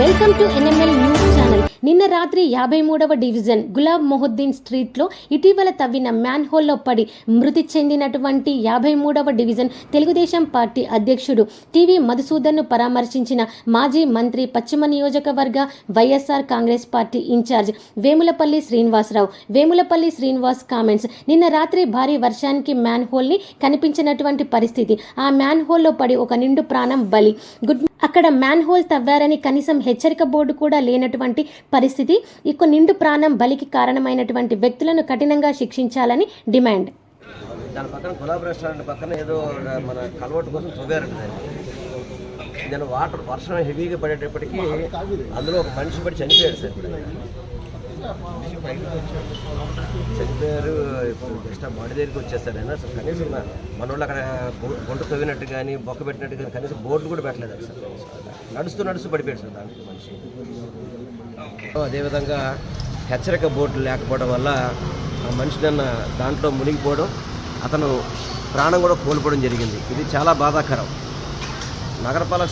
Welcome to NML News Channel. నిన్న రాత్రి యాభై మూడవ డివిజన్ గులాబ్ మొహుద్దీన్ స్ట్రీట్లో ఇటీవల తవ్విన మ్యాన్ హోల్లో పడి మృతి చెందినటువంటి యాభై మూడవ డివిజన్ తెలుగుదేశం పార్టీ అధ్యక్షుడు టీవీ మధుసూదన్ను పరామర్శించిన మాజీ మంత్రి పశ్చిమ నియోజకవర్గ YSR Congress party in charge Vemulapalli Srinivasarao. Vemulapalli Srinivas comments నిన్న రాత్రి భారీ వర్షానికి మ్యాన్ హోల్ని కనిపించినటువంటి పరిస్థితి. ఆ మ్యాన్ హోల్లో పడి ఒక నిండు ప్రాణం బలి. గుడ్ అక్కడ మ్యాన్ హోల్ తవ్వారని కనీసం హెచ్చరిక బోర్డు కూడా లేనటువంటి పరిస్థితి. ఇక నిండు ప్రాణం బలికి కారణమైనటువంటి వ్యక్తులను కఠినంగా శిక్షించాలని డిమాండ్. దాని పక్కన గులాబ్ రెస్టారెంట్ పక్కన ఏదో మన కలవట్టు కోసం తవ్వారంట దాన్ని. నేను వాటర్ వర్షం హెవీగా పడేటప్పటికి అందులో ఒక మనిషి పడి చనిపోయాడు సార్. చనిపోయారు ఇప్పుడు జస్ట్ ఆ బాడీ దగ్గరికి వచ్చేస్తారు. అయినా అసలు కనీసం మన- వాళ్ళు అక్కడ గుంట తవ్వినట్టు కానీ బొక్క పెట్టినట్టు కానీ కనీసం బోర్డు కూడా పెట్టలేదు అసలు నడుస్తూ నడుస్తూ పడిపోయాడు సార్ దానికి మనిషి. అదేవిధంగా హెచ్చరిక బోర్డు లేకపోవడం వల్ల ఆ మనిషి నిన్న దాంట్లో మునిగిపోవడం అతను ప్రాణం కూడా కోల్పోవడం జరిగింది. ఇది చాలా బాధాకరం. నగరపాలక